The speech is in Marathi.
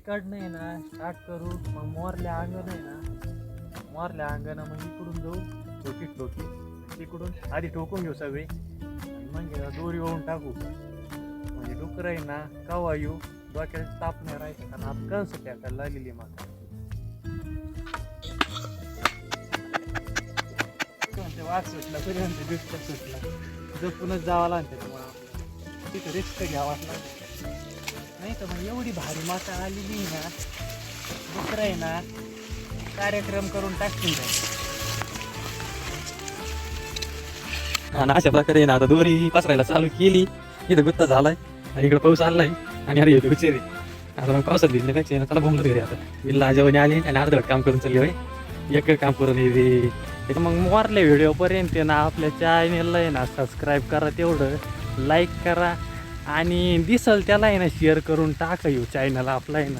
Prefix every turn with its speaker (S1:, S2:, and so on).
S1: इकडनं आहे ना स्टार्ट करू. मग मोरल्या अंगण आहे ना. मोरल्या अंगण मग इकडून जाऊ. ठोकी ठोकी तिकडून आधी ठोकून घेऊ सगळे. मग दोरी वाहून टाकू. म्हणजे डुकर आहे ना कवा येऊ? डोक्याला ताप नाही राहायचं. कारण आपण कंस टाकायला लागलेली माता वाघ सुटला तरी म्हणते बिबट्या सुटला. जपूनच जावं लागते तुम्हाला तिथं रिस्क घ्यावाच लागतं तर मग एवढी भारी माता आलेली ना. दुसरं आहे ना कार्यक्रम करून टाकतील
S2: आणि अशा प्रकारे ना आता दोरी पसरायला चालू केली. इथं गुत्ता झालाय आणि इकडे पाऊस आलाय आणि अरे येतो रे आता मग पावसात भिजले काय चला बोंबलं घरी आता. विल्ला जेवण आली आणि अर्धवट काम करून चालली होय एक काम करून येते.
S1: मग मोरल्या व्हिडिओपर्यंत आहे ना आपल्या चॅनेलला आहे ना सबस्क्राईब करा तेवढं. लाईक करा आणि दिसल त्याला आहे ना शेअर करून टाका येऊ चॅनल आपला आहे ना.